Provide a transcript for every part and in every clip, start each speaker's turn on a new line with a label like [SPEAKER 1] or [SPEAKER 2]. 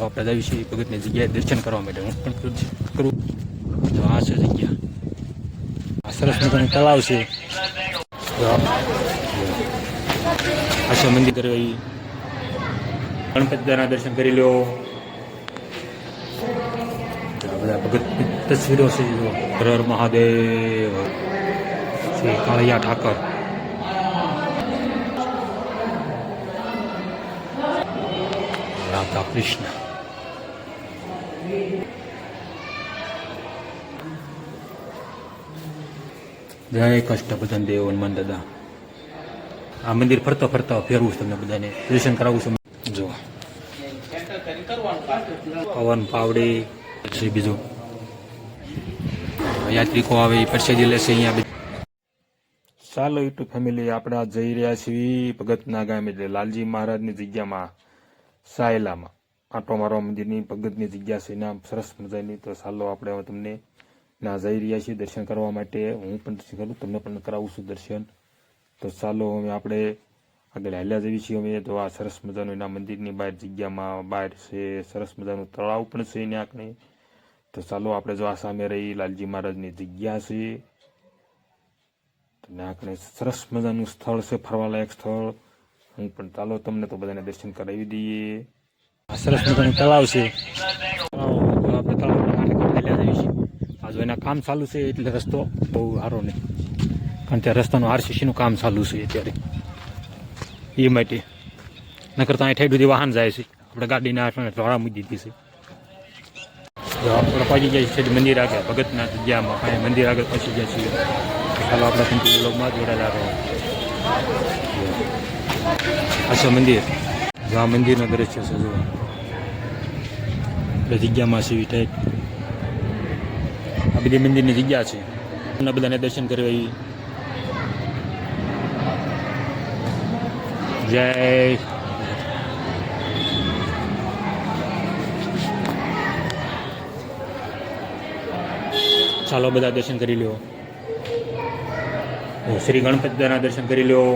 [SPEAKER 1] ચાલો આપણે જઈએ છીએ ભગતની જગ્યાએ દર્શન કરવા માટે. હું પણ કરું તો આ છે જગ્યા. આ સરસ મજાનું તળાવ છે. તો આ આ છે મંદિર કરવી ગણપતિ દાદાના દર્શન કરી લો બધા ભગત તસવીરો છે હર મહાદેવ. શ્રી કાળિયા ઠાકર. રાધા કૃષ્ણ. જય કષ્ટભજન દેવ હનુમાન દાદા. આ મંદિર ફરતો ફરતો ફેરવું તમને બધાને. દર્શન કરાવું છું. જો. પવન પાવડી, પછી બીજું. યાત્રિકો આવે, એ પરસેદી લેશે અહીંયા. ચાલો, યુટ્યુબ ફેમિલી, આપણે જઈ રહ્યા છીએ ભગતના ગામ એટલે લાલજી મહારાજની જગ્યામાં, સાયલામાં. આંટો મારવા મંદિરની ભગતની જગ્યા છે નામ સરસ મજાની. તો ચાલો, આપણે તમને ના જઈ રહ્યા છીએ દર્શન કરવા માટે. હું પણ દર્શન કરું, તમને પણ કરાવું છું દર્શન. તો ચાલો હવે આપણે આગળ હાલ્યા જઈએ છીએ અમે. તો આ સરસ મજાનું એના મંદિરની બહાર જગ્યામાં બહાર છે, સરસ મજાનું તળાવ પણ છે એને આપણે તો ચાલો આપણે જો આ સામે રહી લાલજી મહારાજની જગ્યા છે. ને આપણે સરસ મજાનું સ્થળ છે, ફરવાલાયક સ્થળ. હું પણ ચાલો તમને તો બધાને દર્શન કરાવી દઈએ. સરસ મજાનું તળાવ છે તળાવ આપણે તળાવના કાંઠે કાંઠે ચાલ્યા જઈએ છીએ આ જો એના કામ ચાલુ છે એટલે રસ્તો બહુ સારો નહીં. કારણ કે રસ્તાનું આરસીસીનું કામ ચાલુ છે અત્યારે. એ માટે. નકર તો અહીં ઠેઠ સુધી વાહન જાય છે. આપણે ગાડીના આપણે ધોળા મૂકી દીધી છે. આપણે પહોંચી જાય છે મંદિર આગળ, ભગતના જગ્યામાં. કાંઈ મંદિર આગળ પહોંચી જાય છીએ. ચાલો આપણે કન્ટિન્યુ લોગમાં જોડાયેલા રહો અચ્છા મંદિર. આ મંદિરનો દ્રશ્ય છે જો જગ્યામાં છે ટાઈપ આ મંદિરની જગ્યા છે. એમના બધાને દર્શન કરવા એ જય. ચાલો બધા દર્શન કરી લ્યો. શ્રી ગણપતિ દાદાના દર્શન કરી લ્યો.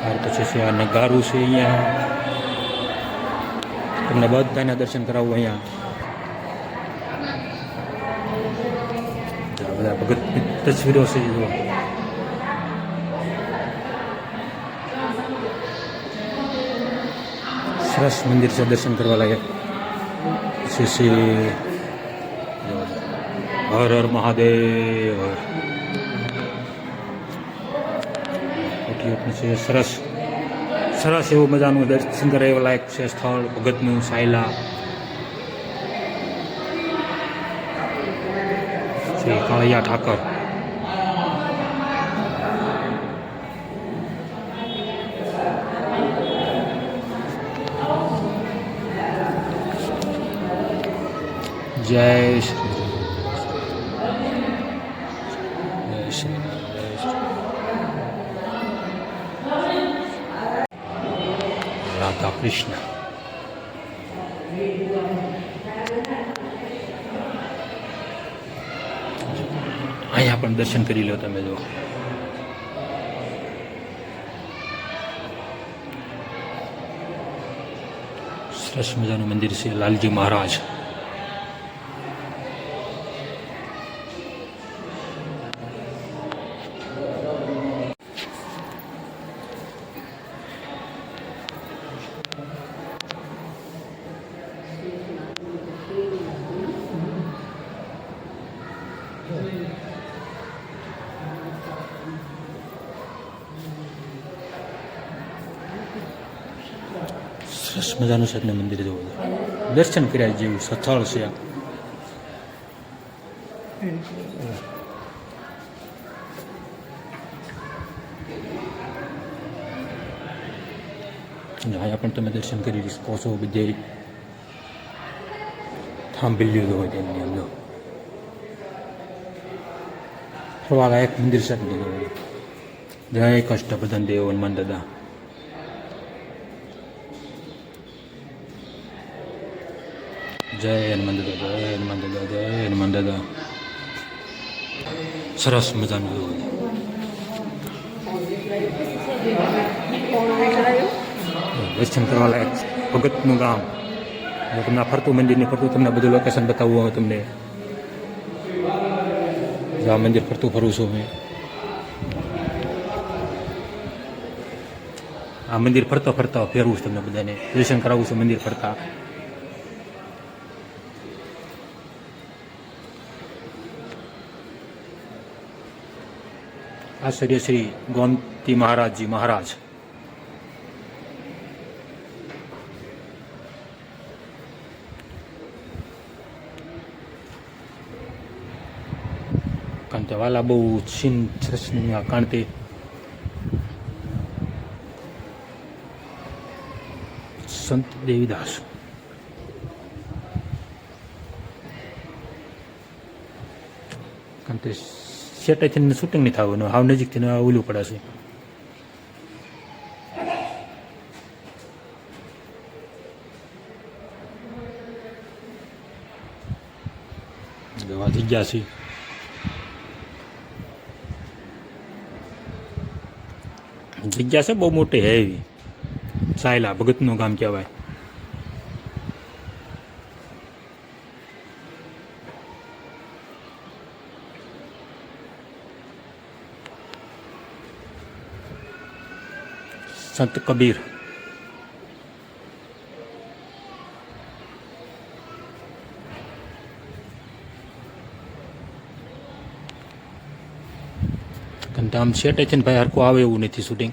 [SPEAKER 1] ત્યાર પછી આ નગારું છે અહીંયા. તમને બધાના દર્શન કરાવું અહીંયા. બધા ભગતની તસવીરો છે જો સરસ મંદિર છે દર્શન કરવા લાયક પછી છે હર હર મહાદેવ છે સરસ સરસ એવું મજાનું દર્શન કરે એવું લાયક છે સ્થળ ભગતનું સાયલા શ્રી કાળિયા ઠાકર જય શ્રી જય શ્રી જય શ્રી રાધા કૃષ્ણ અહીંયા પણ દર્શન કરી લો તમે જો. સરસ મજાનું મંદિર છે લાલજી મહારાજ. સરસ મજાનું છે મંદિર છે. દર્શન કર્યા જેવું સ્થળ છે આ. અહીંયા પણ તમે દર્શન કરી શકો છો બધે. થાંભી લીધું હોય તેમની અંદર. ફરવાલાયક મંદિર છે જય કષ્ટભજન દેવ હનુમાન દાદા. જય હનુમાન દાદા જય હનુમાન દાદા જય હનુમાન દાદા સરસ મજાનું જોવું દર્શન કરવા લાયક ભગતનું ગામ હવે તમને આ ફરતું મંદિરને ફરતું તમને બધું લોકેશન બતાવવું હોય તમને જો આ મંદિર ફરતું ફરું છું મેં આ મંદિર ફરતા ફરતા ફેરવું છું તમને બધાને દર્શન કરાવું છું મંદિર ફરતા આચાર્ય શ્રી ગોમતી મહારાજજી મહારાજ. કારણ કે વાલા બહુ છીન સરસના કારણ કે સંત દેવીદાસ. કારણ કે થઈને શૂટિંગ નહીં થવાનું હાવ નજીકથી ઓલું પડે છે. જવા જગ્યા છે. જગ્યા છે બહુ મોટી હેવી સાયલા ભગતનું ગામ કહેવાય. સંત કબીર. આમ સેટ છે ને ભાઈ, હરખું આવે એવું નથી શૂટિંગ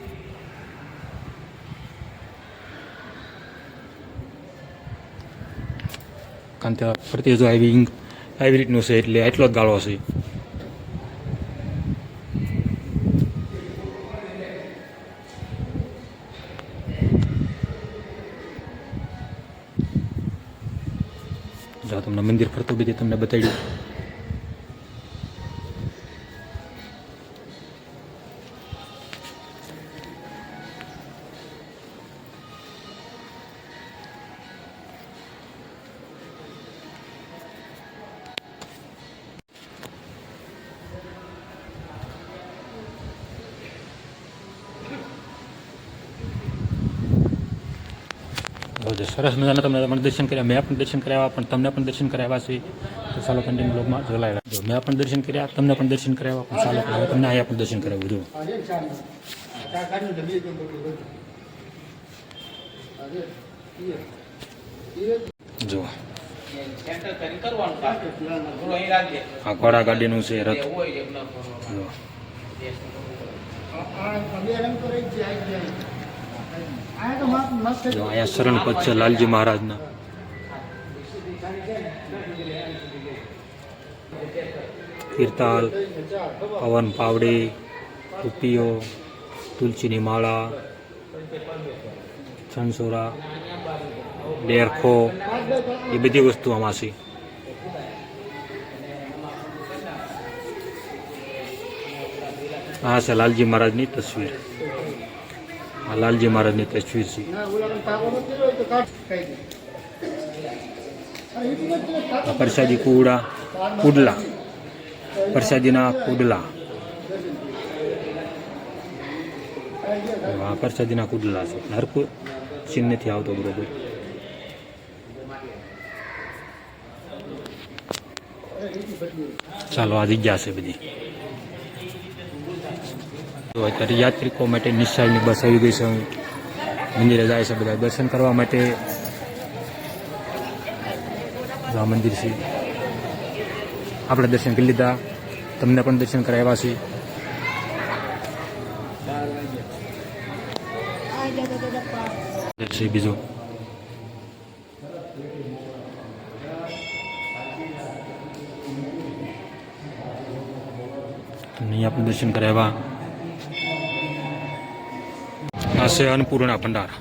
[SPEAKER 1] કારણ કે ફરતી જો આવી આવી રીતનું છે એટલે એટલો જ ગાળો છે જો તમને બીજે તમને બતાડ્યું જ સરસ મજાના તમને પણ દર્શન કર્યા, મેં પણ દર્શન કરાવ્યા, પણ તમને પણ દર્શન કરાવ્યા છે. તો ચાલો કન્ટિન્યુ બ્લોગમાં જોડાયેલા રહેજો. મેં પણ દર્શન કર્યા, તમને પણ દર્શન કરાવ્યા, પણ ચાલો હવે તમને અહીંયા પણ દર્શન કરાવ્યું જો જો આ ઘોડા ગાડીનું છે, રથ. જો જો અહીંયા શરણ પદ છે લાલજી મહારાજના. કીર્તાલ, પવન પાવડી ટુપીઓ તુલસીની માળા છણસોરા ડેરખો, એ બધી વસ્તુ આમાં છે. આ છે લાલજી મહારાજની તસવીર. આ લાલજી મહારાજની તસવીર છે પ્રસાદી કુડા, કુડલા. પ્રસાદીના કુડલા. આ પ્રસાદીના કુડલા છે. હરકું ચીન નથી આવતો બરોબર ચાલો, આ જગ્યા છે બધી. અત્યારે યાત્રિકો માટે નિશાળની બસ આવી ગઈ છે. મંદિરે જાય છે બધા દર્શન કરવા માટે. રામ મંદિર છે. આપણે દર્શન કરી લીધા. તમને પણ દર્શન કરાવ્યા છે. છે બીજું. તમને આપણે દર્શન કરાવ્યા. છે અન્નપૂર્ણા ભંડાર.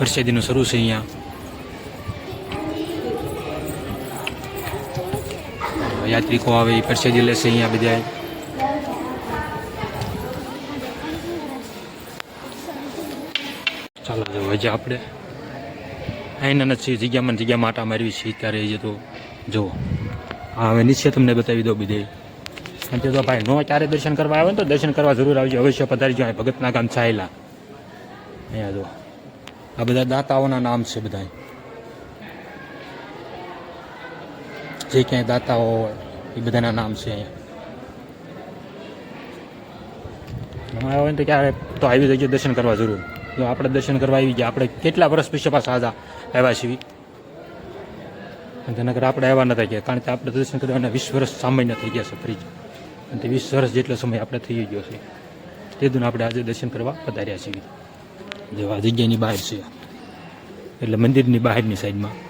[SPEAKER 1] વરસાદીનું શરૂ છે અહીંયા. યાત્રિકો આવે, એ પરસેદી લેશે અહીંયા બધા ચાલો, જો હજી આપણે અહીંના નથી જગ્યામાં જગ્યા આટા મારવી છીએ ત્યારે એ તો જુઓ. હા, હવે નીચે તમને બતાવી દો બધે અને તે ભાઈ નો ચારે દર્શન કરવા આવે તો દર્શન કરવા જરૂર આવજો. અવશ્ય પધારજો. અહીં ભગતના ગામ છાયેલા. અહીંયા જો આ બધા દાતાઓના નામ છે બધા. જે ક્યાંય દાતાઓ એ બધાના નામ છે અહીંયા. આવે તો ક્યારે તો આવી જઈએ દર્શન કરવા જરૂર. જો આપણે દર્શન કરવા આવી ગયા, આપણે કેટલા વર્ષ પછી પાછા આજા આવ્યા છીએ. તેના આપણે આવ્યા નતા ગયા, કારણ કે આપણે દર્શન કરવાના વીસ વર્ષ સામાન્ય થઈ ગયા છે ફરી અને વીસ વર્ષ જેટલો સમય આપણે થઈ ગયો છે. તે દુન આપણે આજે દર્શન કરવા પધાર્યા છીએ. જેવા જગ્યાની બહાર છે. એટલે મંદિરની બહારની સાઈડમાં.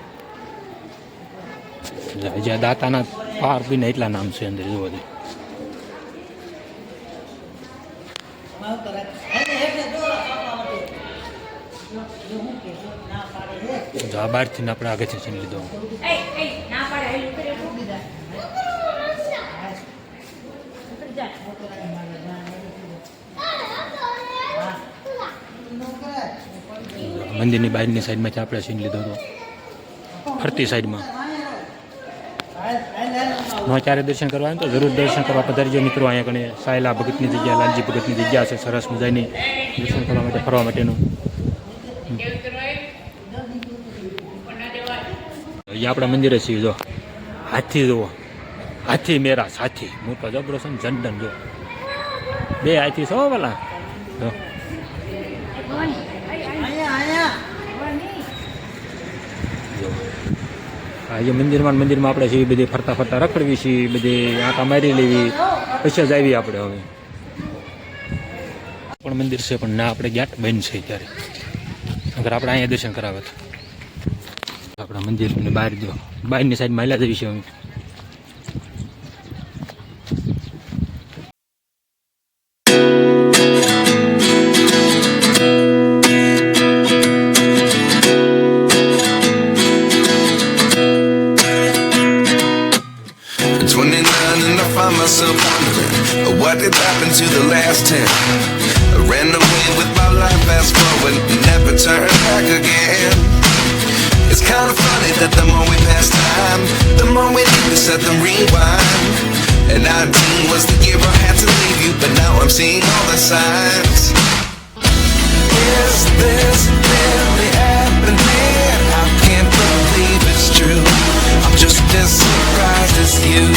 [SPEAKER 1] જ્યાં- દાતાના પાર પીને એટલા નામ છે અંદર જોવા દે જો આ બહારથી આપણે આગળથી છે લીધો. મંદિરની બહારની સાઈડમાંથી આપણે સીન લીધો હતો. ફરતી સાઈડમાં. નો ચારે દર્શન કરવા તો જરૂર દર્શન કરવા પધારજો મિત્રો, અહીંયા કણે સાયલા ભગતની જગ્યા, લાલજી ભગતની જગ્યા છે, સરસ મજાની દર્શન કરવા માટે, ફરવા માટેનું. અહીંયા આપણા મંદિરે છીએ જો. હાથી જુઓ. હાથી મેરા સાથી. હું તો જબરો છું ને જંડન જો. બે હાથી છો પેલા જો જો. આ મંદિરમાં મંદિરમાં આપણે છીએ બધી ફરતા ફરતા રખડવી છીએ બધી આંટા મારી લેવી. પછી જ આવી આપણે હવે. પણ મંદિર છે, પણ ના, આપણે ગેટ બંધ છે ત્યારે અગર આપણે અહીંયા દર્શન કરાવે તો. આપણા મંદિરની બહાર જો. બહારની સાઈડ માયલા જવી છે અમે.
[SPEAKER 2] more we need to set them rewind. And 19 was the year I had to leave you, but now I'm seeing all the signs. Is this really happening? I can't believe it's true. I'm just as surprised as you.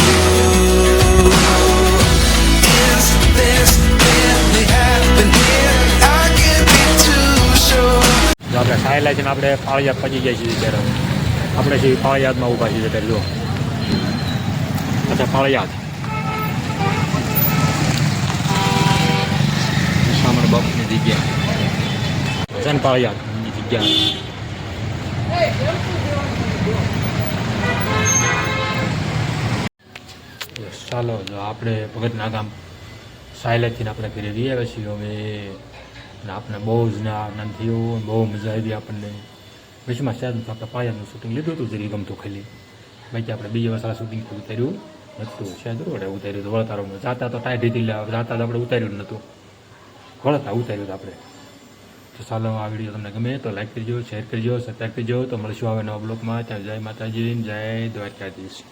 [SPEAKER 2] Is this really happening? I can't be too sure.
[SPEAKER 1] જો આપણે સાયલા છે ને આપણે પાળિયાદ પહોંચી જાય છીએ ત્યારે આપણે છીએ પાળિયાદમાં ઊભા છીએ ત્યારે જો બાપુની જગ્યા છે ને પાળિયાદની જગ્યા બસ ચાલો જો આપણે ભગતના ગામ સાયલેથી આપણે ઘરે વી પછી હવે આપણે બહુ જ ના આનંદ થયો બહુ મજા આવી આપણને વચમાં શાયદ આપણે પાયાનું શૂટિંગ લીધું હતું જરી ગમતું ખાલી બાકી આપણે બીજી વાર શૂટિંગ ઉતાર્યું નહોતું શાયદ રોડે ઉતાર્યું હતું વળતારોમાં જાતા તો હતી એટલે જાતા તો આપણે ઉતાર્યું નહોતું વળતા ઉતાર્યું હતું આપણે. તો ચાલો, આ વીડિયો તમને ગમે તો લાઈક કરજો શેર કરજો સબસ્ક્રાઈબ કરજો. તો મળશું આવે નવા બ્લોગમાં. ત્યાં જય માતાજી જય દ્વારકાધીશ.